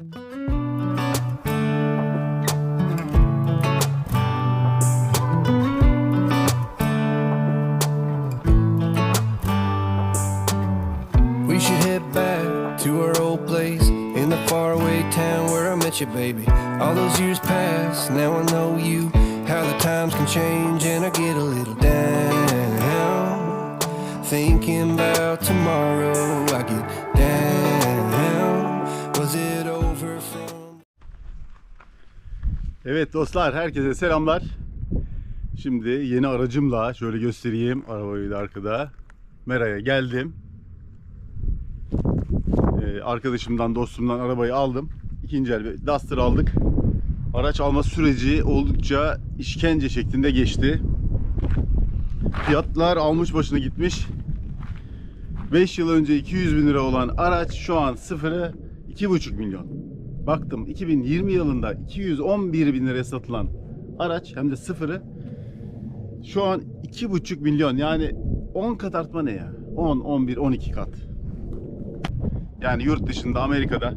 We should head back to our old place in the faraway town where I met you, baby. All those years pass, now I know you. How the times can change, and I get a little down. Thinking about tomorrow, I get Evet dostlar herkese selamlar. Şimdi yeni aracımla şöyle göstereyim arabayı da arkada. Mera'ya geldim. Ee, arkadaşımdan dostumdan arabayı aldım. İkinci el bir Duster aldık. Araç alma süreci oldukça işkence şeklinde geçti. Fiyatlar almış başına gitmiş. 5 yıl önce 200 bin lira olan araç şu an sıfırı 2,5 milyon. Baktım 2020 yılında 211 bin liraya satılan araç hem de sıfırı şu an 2,5 milyon yani 10 kat artma ne ya? 10, 11, 12 kat. Yani yurt dışında Amerika'da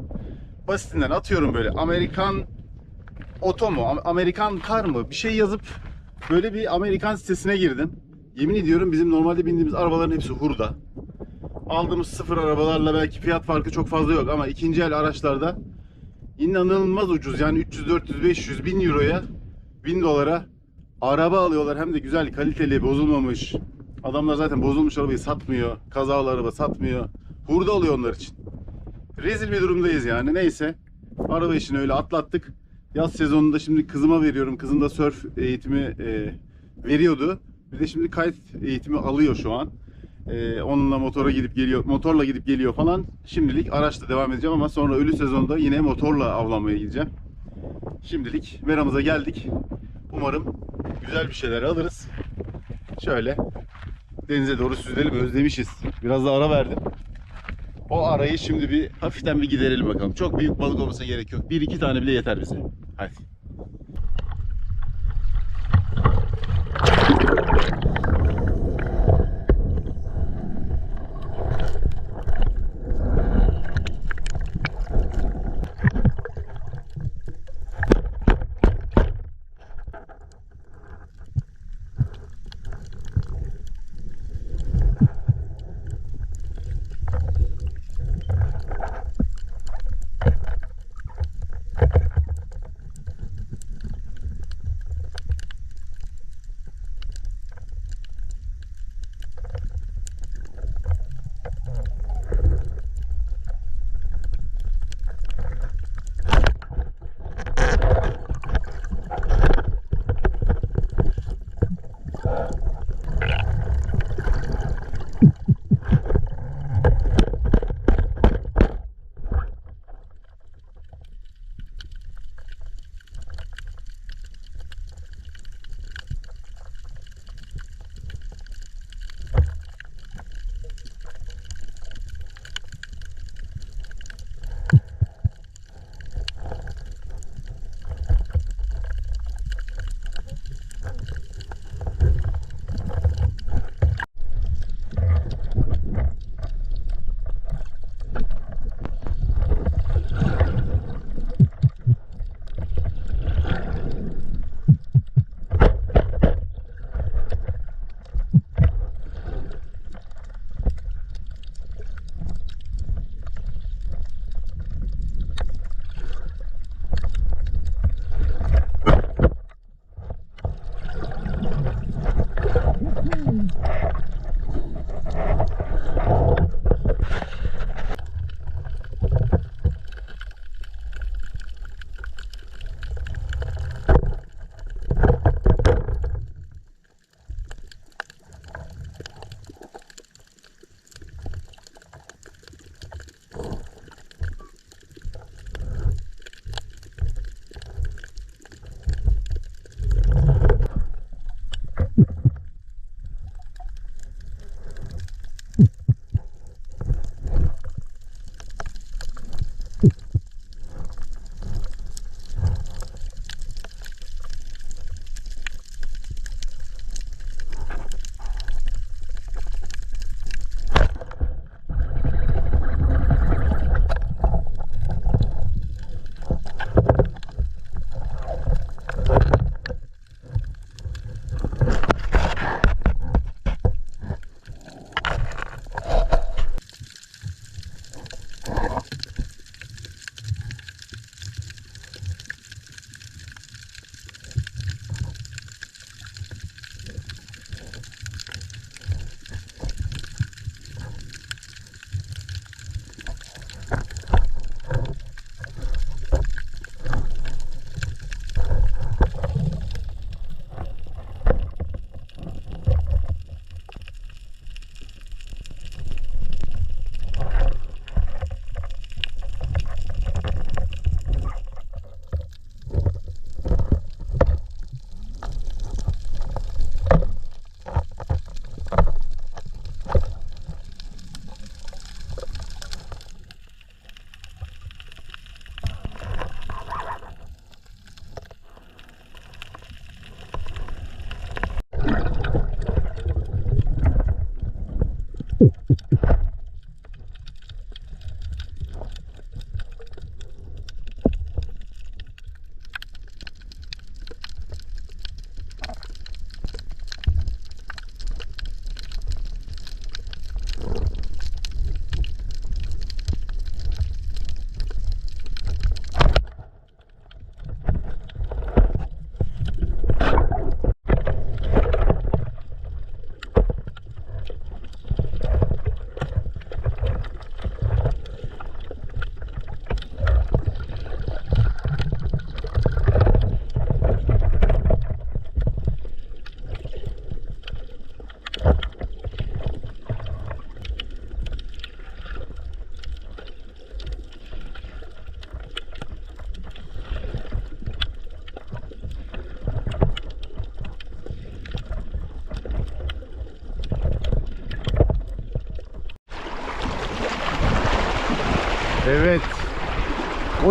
basitinden atıyorum böyle Amerikan oto mu, Am- Amerikan kar mı bir şey yazıp böyle bir Amerikan sitesine girdim. Yemin ediyorum bizim normalde bindiğimiz arabaların hepsi hurda. Aldığımız sıfır arabalarla belki fiyat farkı çok fazla yok ama ikinci el araçlarda inanılmaz ucuz. Yani 300, 400, 500, 1000 euroya 1000 dolara araba alıyorlar. Hem de güzel, kaliteli, bozulmamış. Adamlar zaten bozulmuş arabayı satmıyor. Kazalı araba satmıyor. Hurda alıyor onlar için. Rezil bir durumdayız yani. Neyse. Araba işini öyle atlattık. Yaz sezonunda şimdi kızıma veriyorum. Kızım da surf eğitimi e, veriyordu. Bir de şimdi kayıt eğitimi alıyor şu an. E, onunla motora gidip geliyor, motorla gidip geliyor falan. Şimdilik araçla devam edeceğim ama sonra ölü sezonda yine motorla avlanmaya gideceğim. Şimdilik Mera'mıza geldik. Umarım güzel bir şeyler alırız. Şöyle denize doğru süzelim özlemişiz. Biraz da ara verdim. O arayı şimdi bir hafiften bir giderelim bakalım. Çok büyük balık olmasına gerek yok. Bir iki tane bile yeter bize. Hadi.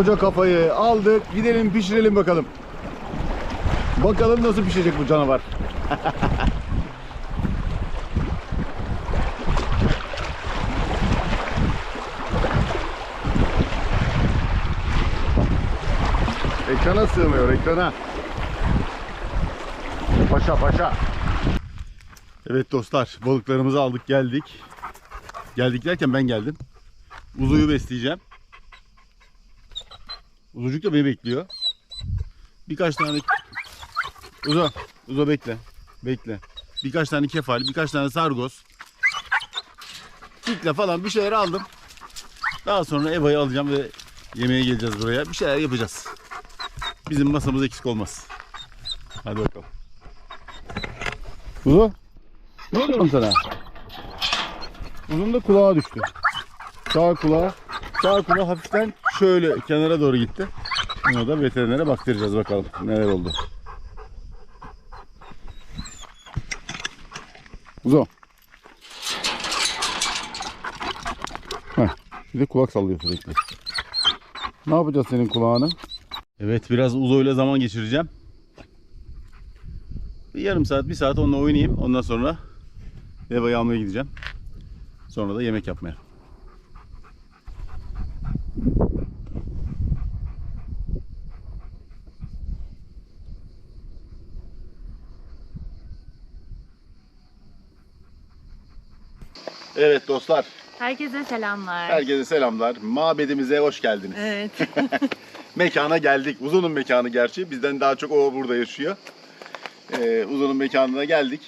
Koca kafayı aldık. Gidelim pişirelim bakalım. Bakalım nasıl pişecek bu canavar. Ekrana sığmıyor ekrana. Paşa paşa. Evet dostlar balıklarımızı aldık geldik. Geldik derken ben geldim. Uzuyu besleyeceğim. Uzucuk da beni bekliyor. Birkaç tane Uzo, Uzo bekle. Bekle. Birkaç tane kefal, birkaç tane sargoz. Kikle falan bir şeyler aldım. Daha sonra Eva'yı alacağım ve yemeğe geleceğiz buraya. Bir şeyler yapacağız. Bizim masamız eksik olmaz. Hadi bakalım. Uzo. Ne oluyorum sana? Uzun da kulağa düştü. Sağ kulağı. Sağ kulağı hafiften şöyle kenara doğru gitti. Bunu da veterinere baktıracağız bakalım neler oldu. Uzo. Heh, bir de kulak sallıyor sürekli. Ne yapacağız senin kulağını? Evet biraz Uzo ile zaman geçireceğim. Bir yarım saat, bir saat onunla oynayayım. Ondan sonra Eva'yı almaya gideceğim. Sonra da yemek yapmaya. Evet dostlar, Herkese selamlar. herkese selamlar. Mabedimize hoş geldiniz. Evet. Mekana geldik. Uzun'un mekanı gerçi. Bizden daha çok o burada yaşıyor. Ee, Uzun'un mekanına geldik.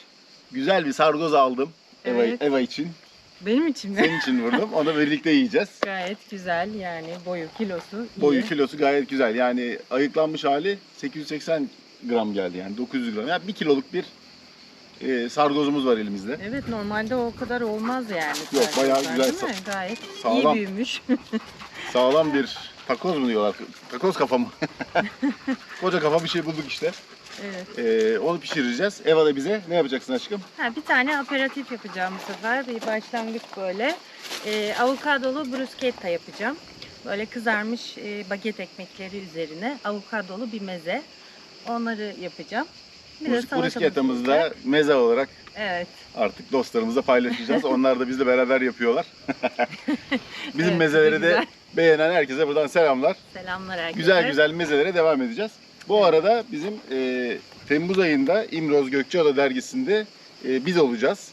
Güzel bir sargoz aldım. Eva, Evet. Eva için. Benim için mi? Senin için vurdum. Onu birlikte yiyeceğiz. Gayet güzel yani boyu kilosu iyi. Boyu kilosu gayet güzel. Yani ayıklanmış hali 880 gram geldi yani 900 gram. Yani 1 kiloluk bir e, sargozumuz var elimizde. Evet normalde o kadar olmaz yani. Yok, sarımsak, bayağı güzel değil mi? Gayet sağlam. iyi büyümüş. Sağlam bir takoz mu diyorlar? Takoz kafa mı? Koca kafa bir şey bulduk işte. evet. Ee, onu pişireceğiz. Eva da bize ne yapacaksın aşkım? Ha, bir tane aperatif yapacağım bu sefer. Bir başlangıç böyle. Ee, avokadolu bruschetta yapacağım. Böyle kızarmış e, baget ekmekleri üzerine avokadolu bir meze. Onları yapacağım. Bir de Bu salatamız bruschettamızı da meze olarak Evet. artık dostlarımızla paylaşacağız. Onlar da bizle beraber yapıyorlar. Bizim Evet, mezeleri de güzel. beğenen herkese buradan selamlar. Selamlar herkese. Güzel güzel mezelere devam edeceğiz. Bu arada bizim e, Temmuz ayında İmroz Gökçeada dergisinde e, biz olacağız.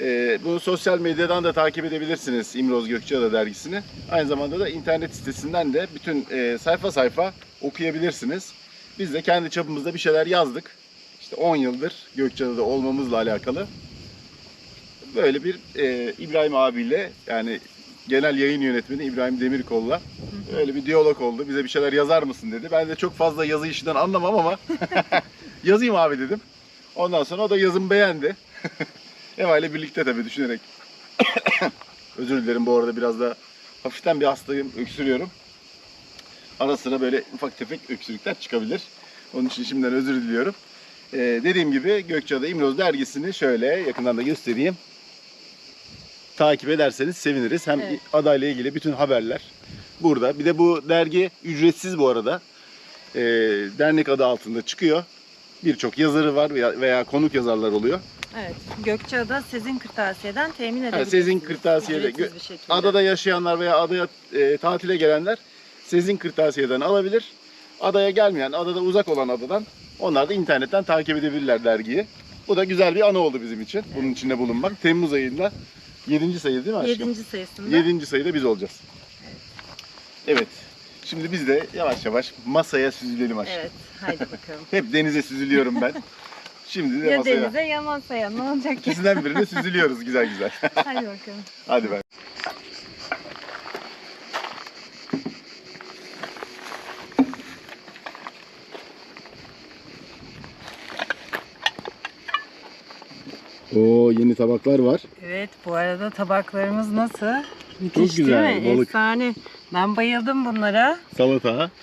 E, bunu sosyal medyadan da takip edebilirsiniz İmroz Gökçeada dergisini. Aynı zamanda da internet sitesinden de bütün e, sayfa sayfa okuyabilirsiniz. Biz de kendi çapımızda bir şeyler yazdık. İşte 10 yıldır Gökçeada'da olmamızla alakalı. Böyle bir e, İbrahim abiyle yani genel yayın yönetmeni İbrahim Demirkol'la öyle bir diyalog oldu. Bize bir şeyler yazar mısın dedi. Ben de çok fazla yazı işinden anlamam ama yazayım abi dedim. Ondan sonra o da yazımı beğendi. Eva ile birlikte tabii düşünerek. Özür dilerim bu arada biraz da hafiften bir hastayım, öksürüyorum. Ara sıra böyle ufak tefek öksürükler çıkabilir. Onun için şimdiden özür diliyorum. Ee, dediğim gibi Gökçeada İmroz dergisini şöyle yakından da göstereyim. Takip ederseniz seviniriz. Hem Evet. adayla ilgili bütün haberler burada. Bir de bu dergi ücretsiz bu arada. Ee, dernek adı altında çıkıyor. Birçok yazarı var veya, veya konuk yazarlar oluyor. Evet. Gökçeada Sezin Kırtasiye'den temin edebilirsiniz. Sezin Kırtasiye'de adada yaşayanlar veya adaya e, tatile gelenler Sezin Kırtasiye'den alabilir. Adaya gelmeyen, adada uzak olan adadan onlar da internetten takip edebilirler dergiyi. Bu da güzel bir anı oldu bizim için. Bunun içinde bulunmak. Temmuz ayında 7. sayı değil mi aşkım? Yedinci sayısında. 7. sayıda biz olacağız. Evet. Şimdi biz de yavaş yavaş masaya süzülelim aşkım. Evet. Haydi bakalım. Hep denize süzülüyorum ben. Şimdi de ya masaya. denize ya masaya. Ne olacak ki? İkisinden birine süzülüyoruz güzel güzel. Hadi bakalım. Hadi ben. Oo yeni tabaklar var. Evet bu arada tabaklarımız nasıl? Müthiş güzel, değil mi? balık. Efsane. Ben bayıldım bunlara. Salata.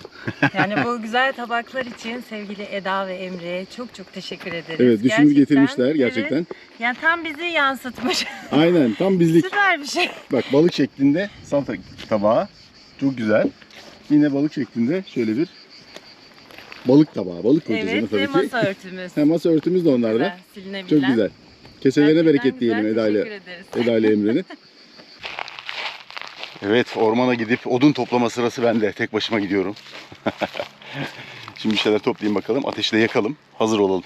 Yani bu güzel tabaklar için sevgili Eda ve Emre'ye çok çok teşekkür ederiz. Evet düşünüp Gerçekten, getirmişler gerçekten. evet. yani tam bizi yansıtmış. Aynen tam bizlik. Süper bir şey. Bak balık şeklinde salata tabağı. Çok güzel. Yine balık şeklinde şöyle bir balık tabağı. Balık koyacağız Evet ona ve tabii ki. masa örtümüz. Masa örtümüz de onlarda. Güzel, silinebilen. Çok güzel. Keselerine bereket diyelim Eda ile. Eda ile Emre'nin. Evet ormana gidip odun toplama sırası bende. Tek başıma gidiyorum. Şimdi bir şeyler toplayayım bakalım. Ateşi de yakalım. Hazır olalım.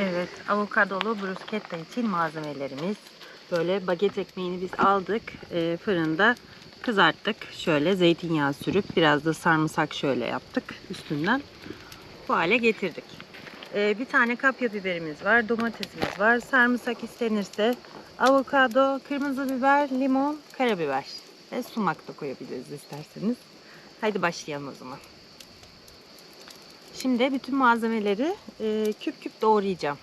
Evet, avokadolu bruschetta için malzemelerimiz. Böyle baget ekmeğini biz aldık, e, fırında kızarttık. Şöyle zeytinyağı sürüp biraz da sarımsak şöyle yaptık üstünden. Bu hale getirdik. E, bir tane kapya biberimiz var, domatesimiz var. Sarımsak istenirse avokado, kırmızı biber, limon, karabiber ve sumak da koyabiliriz isterseniz. Haydi başlayalım o zaman. Şimdi bütün malzemeleri e, küp küp doğrayacağım.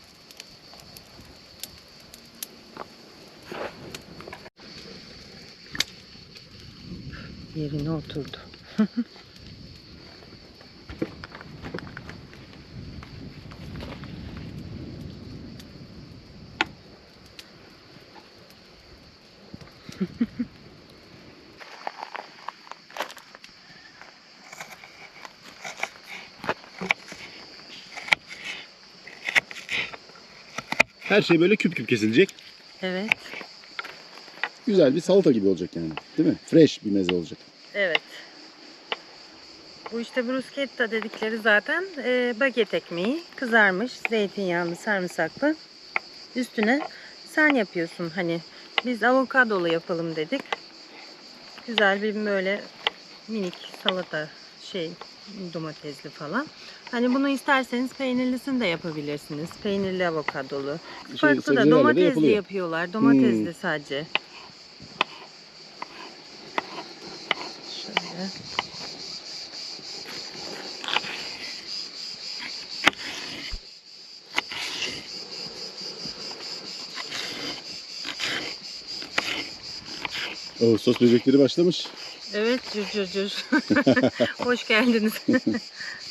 Yerine oturdu. Her şey böyle küp küp kesilecek. Evet, Güzel bir salata gibi olacak yani. Değil mi? Fresh bir meze olacak. evet. Bu işte bruschetta dedikleri zaten e, baget ekmeği kızarmış zeytinyağlı sarımsaklı. Üstüne sen yapıyorsun hani biz avokadolu yapalım dedik. Güzel bir böyle minik salata şey domatesli falan. Hani bunu isterseniz peynirlisini de yapabilirsiniz. Peynirli avokadolu. Şey, Farklı da de domatesli yapılıyor. yapıyorlar. Domatesli Hmm. sadece. Şöyle. Ağustos böcekleri başlamış. Evet cür cür cür. Hoş geldiniz.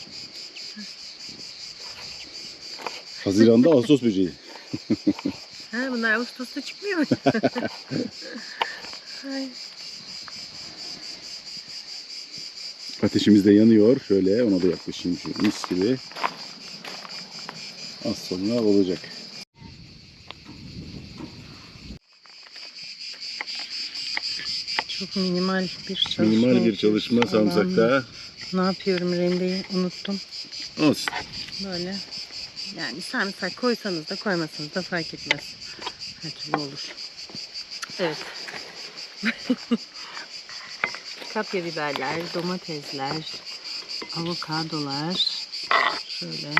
Haziranda Ağustos böceği. ha, bunlar Ağustos'ta çıkmıyor mu? Ay, Ateşimiz de yanıyor. Şöyle ona da yaklaşayım şu mis gibi. Az sonra olacak. çok minimal bir çalışma. Minimal bir çalışma Allah'ım. Ne yapıyorum rendeyi unuttum. Olsun. Böyle yani sarımsak koysanız da koymasanız da fark etmez. Her türlü olur. Evet. Kapya biberler, domatesler, avokadolar. Şöyle.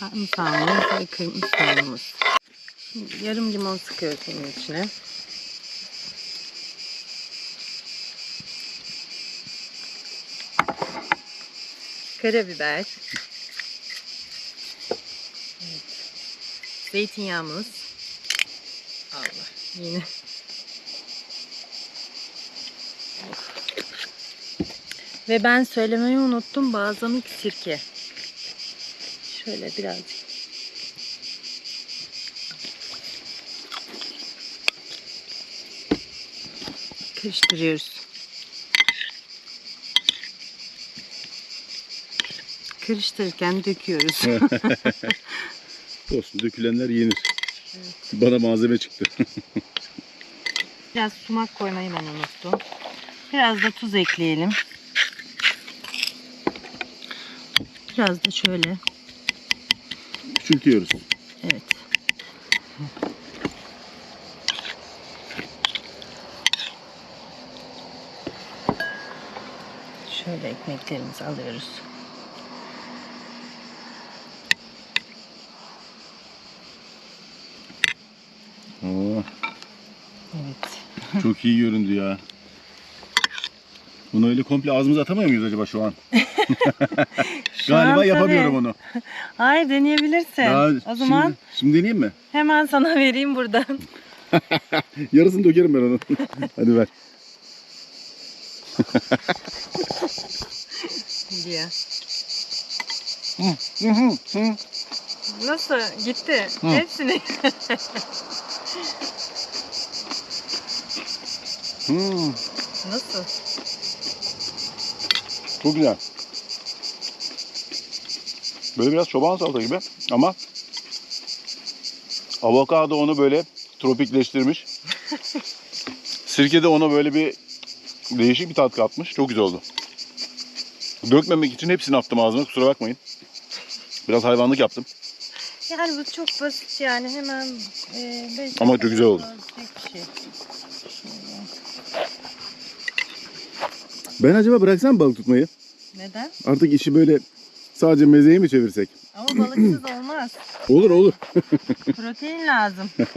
Sarımsağımız ve kırmızı. Şimdi yarım limon sıkıyoruz bunun içine. Karabiber. Evet. Zeytinyağımız. Allah yine. Ve ben söylemeyi unuttum balzamik sirke. Şöyle birazcık. Karıştırıyoruz. Karıştırırken döküyoruz. Olsun dökülenler yenir. Bana malzeme çıktı. Biraz sumak koymayı ben unuttum. Biraz da tuz ekleyelim. Biraz da şöyle. Küçültüyoruz. Evet. Şöyle ekmeklerimizi alıyoruz. Oo, Evet. çok iyi göründü ya. Bunu öyle komple ağzımıza atamıyor muyuz acaba şu an? Şu an Galiba tabii. yapamıyorum onu. Hayır deneyebilirsin. Daha o zaman Şimdi, şimdi deneyeyim mi? hemen sana vereyim buradan. Yarısını dökerim ben onu. Hadi ver. diye. Nasıl? Gitti. Hepsini. Hmm, Nasıl? çok güzel. Böyle biraz çoban salata gibi ama avokado onu böyle tropikleştirmiş. Sirke de ona böyle bir değişik bir tat katmış. Çok güzel oldu. Dökmemek için hepsini attım ağzıma kusura bakmayın. Biraz hayvanlık yaptım. Yani bu çok basit yani hemen e, Ama çok güzel oldu. şey. Ben acaba bıraksam balık tutmayı? Neden? Artık işi böyle sadece mezeye mi çevirsek? Ama balıksız olmaz. Olur olur. Protein lazım.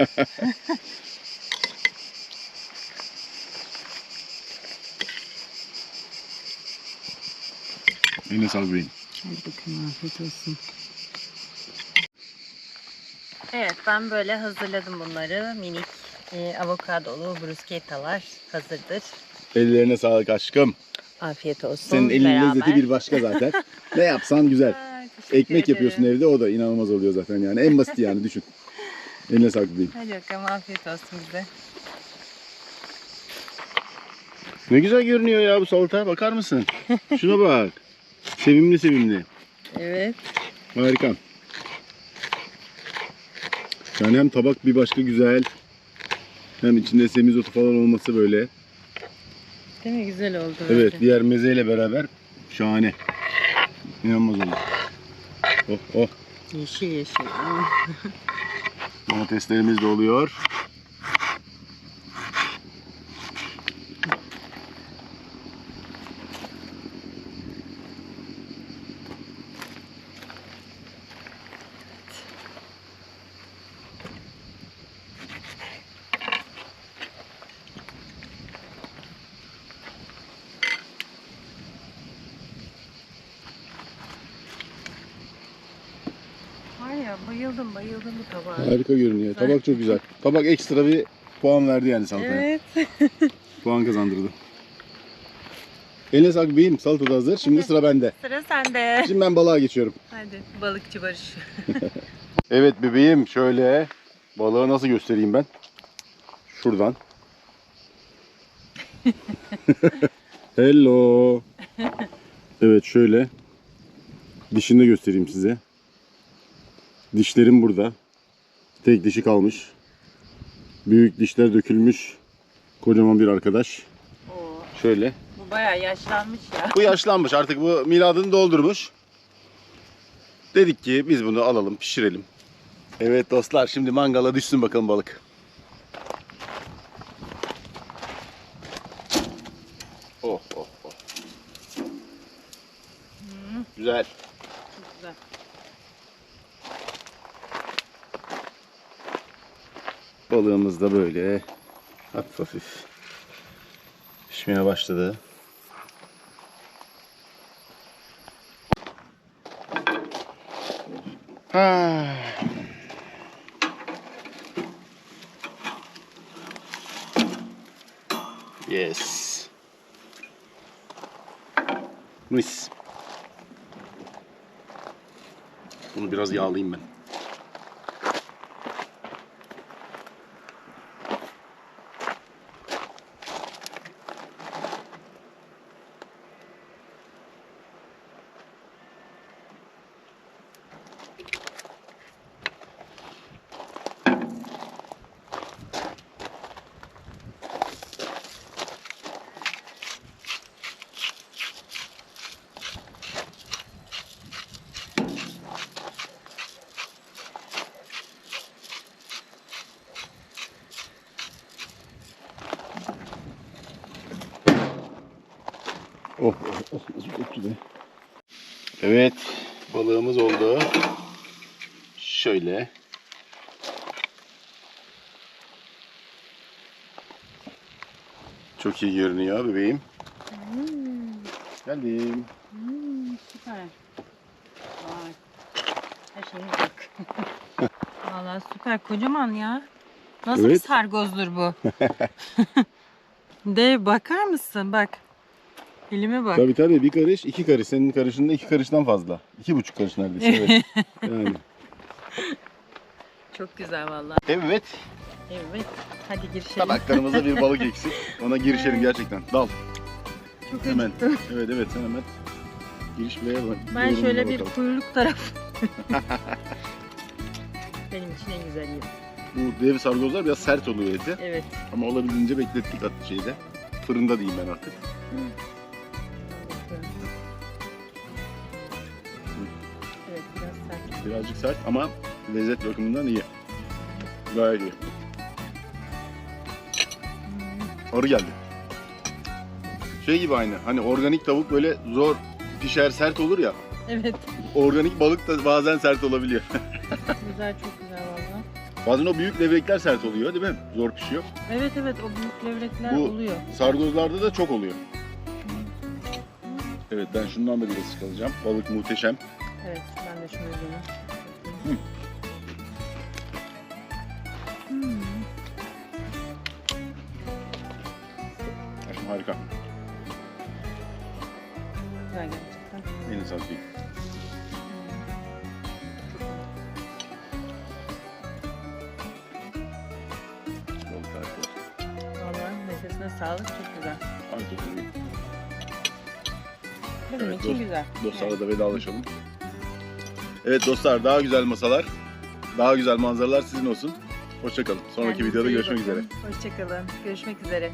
Eline sağlık beyim. Hadi bakalım afiyet olsun. Evet ben böyle hazırladım bunları. Minik e, avokadolu bruschettalar hazırdır. Ellerine sağlık aşkım. Afiyet olsun. Senin elin beraber. lezzeti bir başka zaten. ne yapsan güzel. Teşekkür Ekmek ederim. yapıyorsun evde o da inanılmaz oluyor zaten yani. En basit yani düşün. Eline sağlık diyeyim. Hadi bakalım afiyet olsun bize. Ne güzel görünüyor ya bu salata. Bakar mısın? Şuna bak. Sevimli sevimli. Evet. Harika. Yani hem tabak bir başka güzel. Hem içinde semizotu falan olması böyle. Değil mi? Güzel oldu. Evet böyle. diğer mezeyle beraber şahane. İnanılmaz oldu. Oh oh. Yeşil yeşil. Domateslerimiz de oluyor. Var ya bayıldım bayıldım bu tabağa. Harika görünüyor. Tabak çok güzel. Tabak ekstra bir puan verdi yani salataya. Evet. Puan kazandırdı. Eline sağlık beyim. Salata da hazır. Şimdi sıra bende. Sıra sende. Şimdi ben balığa geçiyorum. Hadi balıkçı Barış. Evet bebeğim şöyle balığı nasıl göstereyim ben? Şuradan. Hello. Evet şöyle. Dişini de göstereyim size. Dişlerim burada. Tek dişi kalmış. Büyük dişler dökülmüş. Kocaman bir arkadaş. Oo, Şöyle. bu bayağı yaşlanmış ya. Bu yaşlanmış artık bu miladını doldurmuş. Dedik ki biz bunu alalım pişirelim. Evet dostlar şimdi mangala düşsün bakalım balık. Oh oh oh. Güzel. Çok güzel. Balığımız da böyle hafif hafif pişmeye başladı. Ha. Yes. Mis. Bunu biraz yağlayayım ben. Güzel. Evet, balığımız oldu. Şöyle. Çok iyi görünüyor bebeğim. Geldim. Hmm, süper. Vay. Her şeyimiz yok. Valla süper kocaman ya. Nasıl bir Evet. sargozdur bu? Dev bakar mısın? Bak. Elime bak. Tabii tabii bir karış, iki karış. Senin karışında iki karıştan fazla. İki buçuk karış neredeyse. Evet. yani. Çok güzel valla. Evet. Evet. Hadi girişelim. Tabaklarımızda bir balık eksik. Ona girişelim gerçekten. Dal. Çok Hemen. acıktım. Evet evet sen hemen giriş bak. Ben Yorumuna şöyle bir bakalım. kuyruk taraf. Benim için en güzel yeri. Bu dev sargozlar biraz sert oluyor eti. Evet. Ama olabildiğince beklettik at şeyde. Fırında diyeyim ben artık. Birazcık sert ama lezzet bakımından iyi. Gayet iyi. Arı geldi. Şey gibi aynı. Hani organik tavuk böyle zor pişer sert olur ya. Evet. Organik balık da bazen sert olabiliyor. Güzel çok güzel valla. Bazen o büyük levrekler sert oluyor değil mi? Zor pişiyor. Evet evet o büyük levrekler Bu- oluyor. Sargozlarda da çok oluyor. Evet ben şundan da biraz çıkaracağım. Balık muhteşem. Evet ben de şunu. Hı. Hmm. Aşkım harika. Güzel gerçekten. En esas değil. Balık harika. Valla nefesine sağlık çok güzel. Harika tabii. Benim Evet, için dost- güzel. Dostlarla da vedalaşalım. Evet dostlar daha güzel masalar, daha güzel manzaralar sizin olsun. Hoşçakalın. Sonraki Kendinize videoda iyi görüşmek bakın. üzere. Hoşçakalın. Görüşmek üzere.